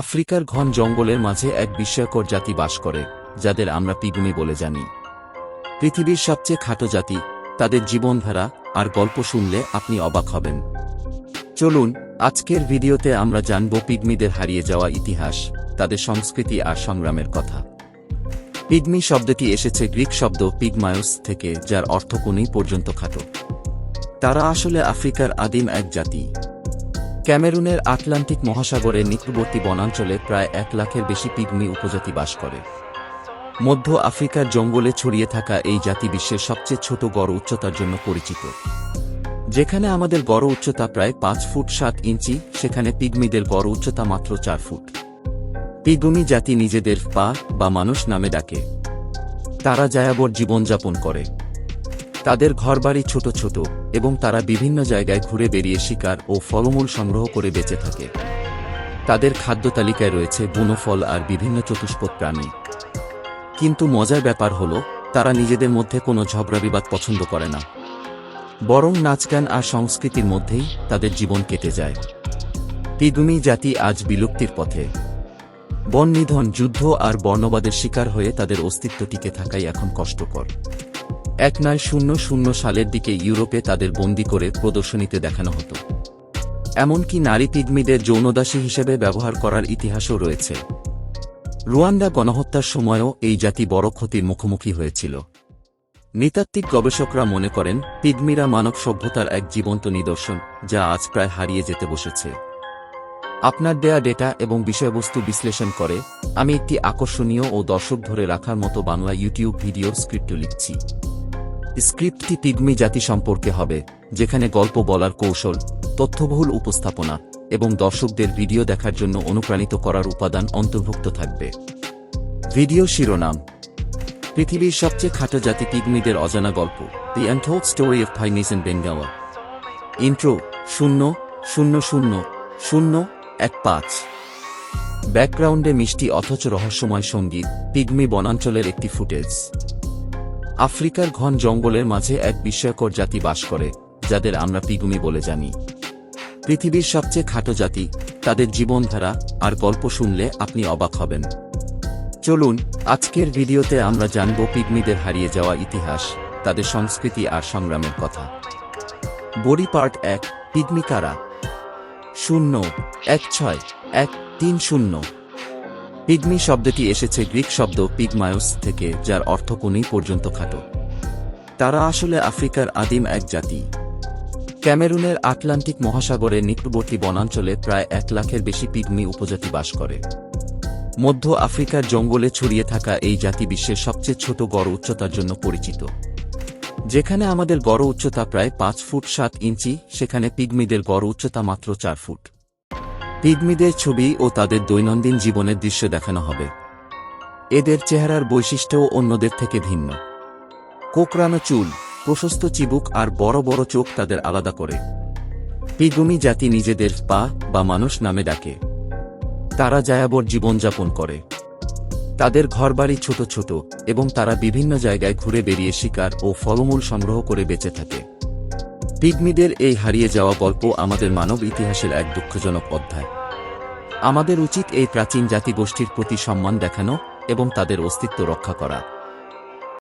আফ্রিকার ঘন জঙ্গলের মাঝে এক বিস্ময়কর জাতি বাস করে, যাদের আমরা পিগুমি বলে জানি। পৃথিবীর সবচেয়ে খাটো জাতি, তাদের জীবনধারা আর গল্প শুনলে আপনি অবাক হবেন। চলুন, আজকের ভিডিওতে আমরা জানব পিগমিদের হারিয়ে যাওয়া ইতিহাস, তাদের সংস্কৃতি আর সংগ্রামের কথা। পিগমি শব্দটি এসেছে গ্রিক শব্দ পিগমায়ুস থেকে, যার অর্থ কোনই পর্যন্ত খাটো। তারা আসলে আফ্রিকার আদিম এক জাতি। ক্যামেরুনের আটলান্টিক মহাসাগরের নিকটবর্তী বনাঞ্চলে প্রায় এক লাখের বেশি পিগমি উপজাতি বাস করে। মধ্য আফ্রিকার জঙ্গলে ছড়িয়ে থাকা এই জাতি বিশ্বের সবচেয়ে ছোট গড় উচ্চতার জন্য পরিচিত। যেখানে আমাদের গড় উচ্চতা প্রায় পাঁচ ফুট সাত ইঞ্চি, সেখানে পিগমিদের গড় উচ্চতা মাত্র চার ফুট। পিগমি জাতি নিজেদের পা বা মানুষ নামে ডাকে। তারা জায়াবর জীবনযাপন করে। তাদের ঘরবাড়ি ছোট ছোট এবং তারা বিভিন্ন জায়গায় ঘুরে বেরিয়ে শিকার ও ফলমূল সংগ্রহ করে বেঁচে থাকে। তাদের খাদ্য তালিকায় রয়েছে বুনো ফল আর বিভিন্ন চতুষ্পদ প্রাণী। কিন্তু মজার ব্যাপার হল, তারা নিজেদের মধ্যে কোনো ঝগড়া বিবাদ পছন্দ করে না। বরং নাচগান আর সংস্কৃতির মধ্যেই তাদের জীবন কেটে যায়। পিগুমি জাতি আজ বিলুপ্তির পথে। বন নিধন যুদ্ধ আর বর্ণবাদের শিকার হয়ে তাদের অস্তিত্ব টিকে থাকাই এখন কষ্টকর। এক নয় শূন্য শূন্য সালের দিকে ইউরোপে তাদের বন্দি করে প্রদর্শনীতে দেখানো হতো। এমনকি নারী পিগমিদের যৌনদাসী হিসেবে ব্যবহার করার ইতিহাসও রয়েছে। রুয়ান্ডা গণহত্যার সময়ও এই জাতি বড় ক্ষতির মুখোমুখি হয়েছিল। নৃতাত্ত্বিক গবেষকরা মনে করেন, পিগমিরা মানব সভ্যতার এক জীবন্ত নিদর্শন, যা আজ প্রায় হারিয়ে যেতে বসেছে। আপনার দেয়া ডেটা এবং বিষয়বস্তু বিশ্লেষণ করে, আমি একটি আকর্ষণীয় ও দর্শক ধরে রাখার মতো বাংলা ইউটিউব ভিডিও স্ক্রিপ্ট লিখছি। স্ক্রিপ্টটি পিগমি জাতি সম্পর্কে হবে, যেখানে গল্প বলার কৌশল, তথ্যবহুল উপস্থাপনা, এবং দর্শকদের ভিডিও দেখার জন্য অনুপ্রাণিত করার উপাদান অন্তর্ভুক্ত থাকবে। ভিডিও শিরোনাম। পৃথিবীর সবচেয়ে খাটো জাতি পিগমিদের অজানা গল্প the untold story of finis in Bengawa intro শূন্য শূন্য শূন্য শূন্য, এক পাঁচ। ব্যাকগ্রাউন্ডে মিষ্টি অথচ রহস্যময় সংগীত, পিগমি বনাঞ্চলের একটি ফুটেজ। আফ্রিকার ঘন জঙ্গলের মাঝে এক বিস্ময়কর জাতি বাস করে, যাদের আমরা পিগুমি বলে জানি। পৃথিবীর সবচেয়ে খাটো জাতি, তাদের জীবনধারা আর গল্প শুনলে আপনি অবাক হবেন। চলুন, আজকের ভিডিওতে আমরা জানব পিগমিদের হারিয়ে যাওয়া ইতিহাস, তাদের সংস্কৃতি আর সংগ্রামের কথা। বডি পার্ট এক, পিগমি কারা? শূন্য, এক ছয়, এক, তিন শূন্য। পিগমি শব্দটি এসেছে গ্রিক শব্দ পিগমায়ুস থেকে, যার অর্থ কোনই পর্যন্ত খাটো। তারা আসলে আফ্রিকার আদিম এক জাতি। ক্যামেরুনের আটলান্টিক মহাসাগরের নিকটবর্তী বনাঞ্চলে প্রায় এক লাখের বেশি পিগমি উপজাতি বাস করে। মধ্য আফ্রিকার জঙ্গলে ছড়িয়ে থাকা এই জাতি বিশ্বের সবচেয়ে ছোট গড় উচ্চতার জন্য পরিচিত। যেখানে আমাদের গড় উচ্চতা প্রায় পাঁচ ফুট সাত ইঞ্চি, সেখানে পিগমিদের গড় উচ্চতা মাত্র চার ফুট। পিগমিদের ছবি ও তাদের দৈনন্দিন জীবনের দৃশ্য দেখানো হবে। এদের চেহারার বৈশিষ্ট্যও অন্যদের থেকে ভিন্ন। কোকড়ানো চুল, প্রশস্ত চিবুক আর বড় বড় চোখ তাদের আলাদা করে। পিগমি জাতি নিজেদের পা বা মানুষ নামে ডাকে। তারা জায়াবর জীবনযাপন করে। তাদের ঘরবাড়ি ছোট ছোট এবং তারা বিভিন্ন জায়গায় ঘুরে বেরিয়ে শিকার ও ফলমূল সংগ্রহ করে বেঁচে থাকে। পিগমিদের এই হারিয়ে যাওয়া গল্প আমাদের মানব ইতিহাসের এক দুঃখজনক অধ্যায়। আমাদের উচিত এই প্রাচীন জাতিগোষ্ঠীর প্রতি সম্মান দেখানো এবং তাদের অস্তিত্ব রক্ষা করা।